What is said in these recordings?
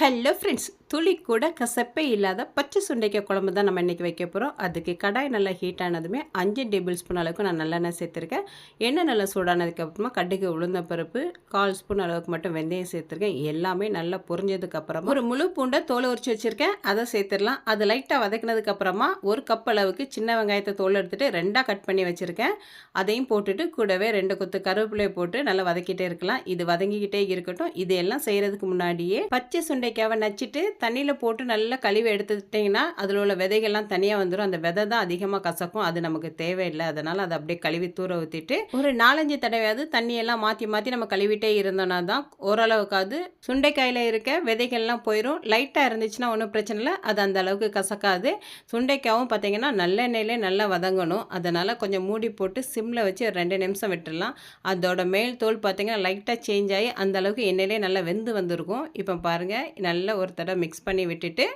Hello friends துளி கூட கசப்பே இல்லாத பச்சை சுண்டைக்காய் குழம்பு தான் நம்ம இன்றைக்கி வைக்க போகிறோம் அதுக்கு கடாய் நல்லா ஹீட் ஆனதுமே அஞ்சு டேபிள் ஸ்பூன் அளவுக்கு நான் நல்லெண்ணெய் சேர்த்துருக்கேன். எண்ணெய் நல்லா சூடானதுக்கு அப்புறமா கடுகு உளுந்த பருப்பு கால் ஸ்பூன் அளவுக்கு மட்டும் வெந்தயம் சேர்த்துருக்கேன். எல்லாமே நல்லா பொரிஞ்சதுக்கப்புறமா ஒரு முழு பூண்டை தோலை உரிச்சு வச்சுருக்கேன். அதை சேர்த்துடலாம். அது லைட்டாக வதக்கினதுக்கு அப்புறமா ஒரு கப் அளவுக்கு சின்ன வெங்காயத்தை தோல் எடுத்துகிட்டு ரெண்டாக கட் பண்ணி வச்சுருக்கேன். அதையும் போட்டுட்டு கூடவே ரெண்டு கொத்து கருவேப்பிலையை போட்டு நல்லா வதக்கிட்டே இருக்கலாம். இது வதங்கிக்கிட்டே இருக்கட்டும். இது எல்லாம் செய்கிறதுக்கு முன்னாடியே பச்சை சுண்டைக்காவை நச்சுட்டு தண்ணியில் போட்டு நல்லா கழுவி எடுத்துட்டிங்கன்னா அதில் உள்ள விதைகள்லாம் தனியாக வந்துடும் அந்த விதை தான் அதிகமாக கசக்கும். அது நமக்கு தேவையில்லை. அதனால் அதை அப்படியே கழுவி தூர ஊற்றிட்டு ஒரு நாலஞ்சு தடவையாவது தண்ணியெல்லாம் மாற்றி மாற்றி நம்ம கழுவிட்டே இருந்தோம்னா தான் ஓரளவுக்காவது சுண்டைக்காயில் இருக்க விதைகள்லாம் போயிடும் லைட்டாக இருந்துச்சுன்னா ஒன்றும் பிரச்சனை இல்லை. அது அந்த அளவுக்கு கசக்காது. சுண்டைக்காவும் பார்த்தீங்கன்னா நல்லெண்ணெயிலே நல்லா வதங்கணும். அதனால் கொஞ்சம் மூடி போட்டு சிம்மில் வச்சு ரெண்டு நிமிஷம் விட்டுடலாம். அதோட மேல் தோல் பார்த்திங்கன்னா லைட்டாக சேஞ்ச் ஆகி அந்த அளவுக்கு எண்ணெயிலே நல்லா வெந்து வந்திருக்கும். இப்போ பாருங்கள் நல்லா ஒரு தடவை மிக்ஸ் பண்ணி விட்டுட்டு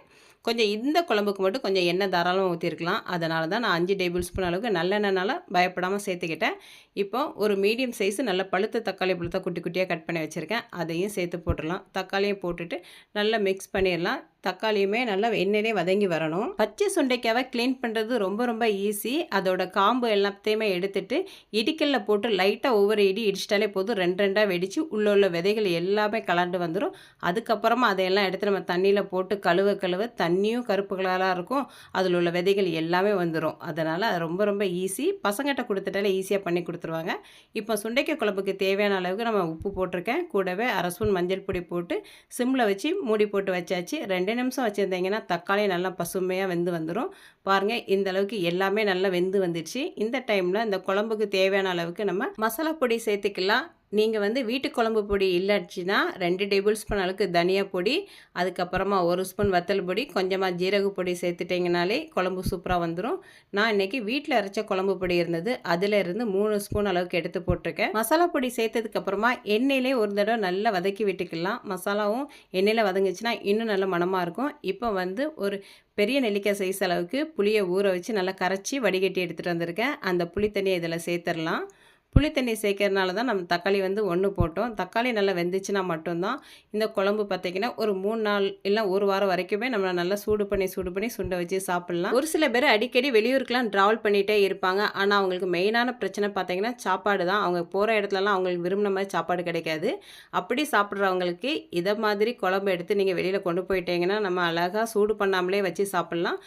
கொஞ்சம் இந்த குழம்புக்கு மட்டும் கொஞ்சம் எண்ணெய் தாராளமாக ஊற்றிருக்கலாம் அதனால தான் நான் அஞ்சு டேபிள் ஸ்பூன் அளவுக்கு நல்லெண்ணெய்னால பயப்படாமல் சேர்த்துக்கிட்டேன். இப்போ ஒரு மீடியம் சைஸு நல்ல பழுத்த தக்காளி பழுத்த குட்டி குட்டியாக கட் பண்ணி வச்சுருக்கேன். அதையும் சேர்த்து போட்டுடலாம். தக்காளியும் போட்டுட்டு நல்லா மிக்ஸ் பண்ணிடலாம். தக்காளியுமே நல்லா எண்ணெயிலே வதங்கி வரணும். பச்சை சுண்டைக்காவை க்ளீன் பண்ணுறது ரொம்ப ரொம்ப ஈஸி அதோட காம்பு எல்லாத்தையுமே எடுத்துட்டு இடிக்கல்ல போட்டு லைட்டாக ஒவ்வொரு இடி இடிச்சிட்டாலே போதும். ரெண்டு ரெண்டாக வெடித்து உள்ள உள்ள விதைகள் எல்லாமே கலண்டு வந்துடும் அதுக்கப்புறமா அதையெல்லாம் எடுத்து நம்ம தண்ணியில் போட்டு கழுவ கழுவ தண்ணியும் கருப்பு கலராக இருக்கும். அதில் உள்ள விதைகள் எல்லாமே வந்துடும் அதனால் அது ரொம்ப ரொம்ப ஈஸி பசங்கிட்ட கொடுத்துட்டாலே ஈஸியாக பண்ணி கொடுத்துருவாங்க. இப்போ சுண்டைக்காய் குழம்புக்கு தேவையான அளவுக்கு நம்ம உப்பு போட்டிருக்கேன். கூடவே அரை ஸ்பூன் மஞ்சள் பொடி போட்டு சிம்மில் வச்சு மூடி போட்டு வச்சாச்சு. ரெண்டு நிமிஷம் வச்சுருந்தீங்கன்னா தக்காளி நல்லா பசுமையாக வெந்து வந்துடும் பாருங்கள் இந்த அளவுக்கு எல்லாமே நல்லா வெந்து வந்துடுச்சு. இந்த டைமில் இந்த குழம்புக்கு தேவையான அளவுக்கு நம்ம மசாலா பொடி சேர்த்துக்கலாம். நீங்கள் வந்து வீட்டு குழம்பு பொடி இல்லாச்சுன்னா ரெண்டு டேபிள் ஸ்பூன் அளவுக்கு தனியா பொடி அதுக்கப்புறமா ஒரு ஸ்பூன் வத்தல் பொடி கொஞ்சமாக ஜீரக பொடி சேர்த்துட்டிங்கனாலே குழம்பு சூப்பராக வந்துடும் நான் இன்றைக்கி வீட்டில் அரைச்ச குழம்பு பொடி இருந்தது. அதில் இருந்து மூணு ஸ்பூன் அளவுக்கு எடுத்து போட்டிருக்கேன். மசாலா பொடி சேர்த்ததுக்கப்புறமா எண்ணெயிலே ஒரு தடவை நல்லா வதக்கி விட்டுக்கலாம். மசாலாவும் எண்ணெயில் வதங்கிச்சுன்னா இன்னும் நல்ல மனமாக இருக்கும். இப்போ வந்து ஒரு பெரிய நெல்லிக்காய் சைஸ் அளவுக்கு புளியை ஊற வச்சு நல்லா கரைச்சி வடிகட்டி எடுத்துகிட்டு வந்திருக்கேன். அந்த புளி தண்ணியை இதில் சேர்த்துடலாம். புளி தண்ணி சேர்க்கறதுனால தான் நம்ம தக்காளி வந்து ஒன்று போட்டோம். தக்காளி நல்லா வெந்துச்சுன்னா மட்டும்தான் இந்த குழம்பு பார்த்திங்கன்னா ஒரு மூணு நாள் இல்லை ஒரு வாரம் வரைக்குமே நம்ம நல்லா சூடு பண்ணி சூடு பண்ணி சுண்டை வச்சு சாப்பிட்லாம். ஒரு சில பேர் அடிக்கடி வெளியூருக்குலாம் ட்ராவல் பண்ணிகிட்டே இருப்பாங்க. ஆனால் அவங்களுக்கு மெயினான பிரச்சனை பார்த்திங்கன்னா சாப்பாடு தான். அவங்க போகிற இடத்துலலாம் அவங்களுக்கு விரும்பின மாதிரி சாப்பாடு கிடைக்காது. அப்படி சாப்பிட்றவங்களுக்கு இதை மாதிரி குழம்பு எடுத்து நீங்கள் வெளியில் கொண்டு போயிட்டீங்கன்னா நம்ம அழகாக சூடு பண்ணாமலே வச்சு சாப்பிட்லாம்.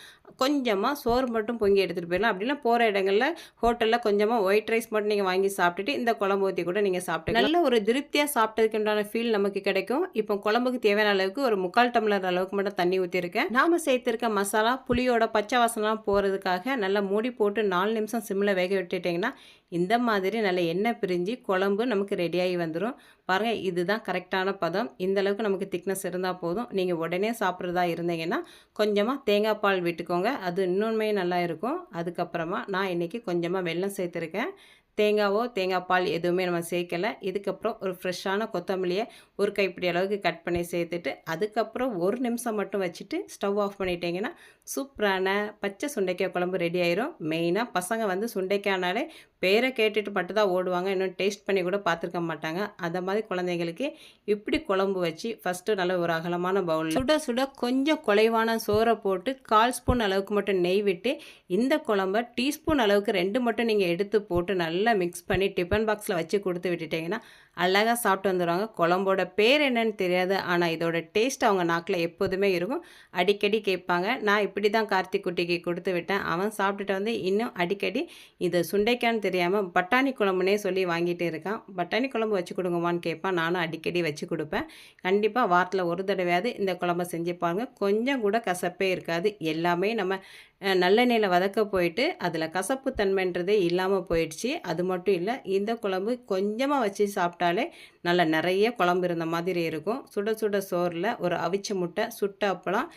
கொஞ்சமாக சோறு மட்டும் பொங்கி எடுத்துகிட்டு போயிடலாம். அப்படின்னா போகிற இடங்களில் ஹோட்டலில் கொஞ்சமாக ஒயிட் ரைஸ் மட்டும் நீங்கள் வாங்கி சாப்பிட்டுட்டு இந்த குழம்பு ஊற்றி கூட நீங்கள் சாப்பிட்டு நல்ல ஒரு திருப்தியாக சாப்பிட்டதுக்குண்டான ஃபீல் நமக்கு கிடைக்கும். இப்போ குழம்புக்கு தேவையான அளவுக்கு ஒரு முக்கால் டம்ளர் அளவுக்கு மட்டும் தண்ணி ஊற்றிருக்கேன் நாம் சேர்த்துருக்க மசாலா புளியோட பச்சை வாசனெலாம் போகிறதுக்காக நல்லா மூடி போட்டு நாலு நிமிஷம் சிம்மில் வேக விட்டுட்டிங்கன்னா இந்த மாதிரி நல்ல எண்ணெய் பிரிஞ்சு குழம்பு நமக்கு ரெடியாகி வந்துடும் பாருங்கள் இதுதான் கரெக்டான பதம். இந்த அளவுக்கு நமக்கு திக்னஸ் இருந்தால் போதும். நீங்கள் உடனே சாப்பிட்றதா இருந்தீங்கன்னா கொஞ்சமாக தேங்காய் பால் விட்டுக்கோங்க. அது இன்னொன்றுமே நல்லா இருக்கும். அதுக்கப்புறமா நான் இன்றைக்கி கொஞ்சமாக வெல்லம் சேர்த்துருக்கேன். தேங்காவோ தேங்காய் பால் எதுவுமே நம்ம சேர்க்கலை. இதுக்கப்புறம் ஒரு ஃப்ரெஷ்ஷான கொத்தமல்லியை ஒரு கைப்பிடி அளவுக்கு கட் பண்ணி சேர்த்துட்டு அதுக்கப்புறம் ஒரு நிமிஷம் மட்டும் வச்சுட்டு ஸ்டவ் ஆஃப் பண்ணிட்டீங்கன்னா சூப்பரான பச்சை சுண்டைக்காய் குழம்பு ரெடி ஆயிரும். மெயினாக பசங்க வந்து சுண்டைக்காய்னாலே பேரை கேட்டுட்டு மட்டும் தான் ஓடுவாங்க. இன்னும் டேஸ்ட் பண்ணி கூட பார்த்துருக்க மாட்டாங்க. அந்த மாதிரி குழந்தைங்களுக்கு இப்படி குழம்பு வச்சு ஃபஸ்ட்டு நல்ல ஒரு அகலமான பவுல் சுட சுட கொஞ்சம் குலைவான சோறை போட்டு கால் ஸ்பூன் அளவுக்கு மட்டும் நெய் விட்டு இந்த குழம்ப டீஸ்பூன் அளவுக்கு ரெண்டு மட்டும் நீங்கள் எடுத்து போட்டு நல்லா மிக்ஸ் பண்ணி டிஃபன் பாக்ஸில் வச்சு கொடுத்து விட்டுட்டிங்கன்னா அழகாக சாப்பிட்டு வந்துடுவாங்க குழம்போட பேர் என்னன்னு தெரியாது. ஆனால் இதோட டேஸ்ட் அவங்க நாக்கில் எப்போதுமே இருக்கும். அடிக்கடி கேட்பாங்க. நான் இப்படி தான் கார்த்திக் குட்டிக்கு கொடுத்து விட்டேன். அவன் சாப்பிட்டுட்டு வந்து இன்னும் அடிக்கடி இது சுண்டைக்கான்னு தெரியாமல் பட்டாணி குழம்புனே சொல்லி வாங்கிட்டு இருக்கான். பட்டாணி குழம்பு வச்சு கொடுங்கம்மான்னு கேட்பான். நானும் அடிக்கடி வச்சு கொடுப்பேன். கண்டிப்பாக வாரத்தில் ஒரு தடவையாவது இந்த குழம்பை செஞ்சு பாருங்க. கொஞ்சம் கூட கசப்பே இருக்காது. எல்லாமே நம்ம நல்லெண்ணெயில் வதக்க போயிட்டு அதில் கசப்பு தன்மைன்றதே இல்லாமல் போயிடுச்சு. அது மட்டும் இல்லை இந்த குழம்பு கொஞ்சமாக வச்சு சாப்பிட்டாலே நல்லா நிறைய குழம்பு இருந்த மாதிரி இருக்கும். சுட சுட சோறில் ஒரு அவிச்ச முட்டை சுட்ட அப்பளம்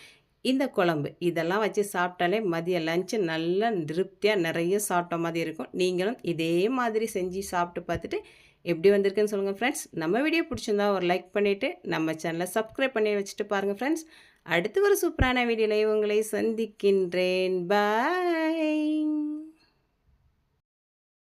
இந்த குழம்பு. இதெல்லாம் வச்சு சாப்பிட்டாலே மதிய லஞ்சு நல்லா திருப்தியாக நிறைய சாப்பிட்ட மாதிரி இருக்கும். நீங்களும் இதே மாதிரி செஞ்சு சாப்பிட்டு பார்த்துட்டு எப்படி வந்திருக்குன்னு சொல்லுங்கள் ஃப்ரெண்ட்ஸ் நம்ம வீடியோ பிடிச்சிருந்தா ஒரு லைக் பண்ணிவிட்டு நம்ம சேனலை சப்ஸ்கிரைப் பண்ணி வச்சுட்டு பாருங்கள் ஃப்ரெண்ட்ஸ் அடுத்து ஒரு சூப்பரான வீடியோவில் உங்களை சந்திக்கின்றேன். பாய்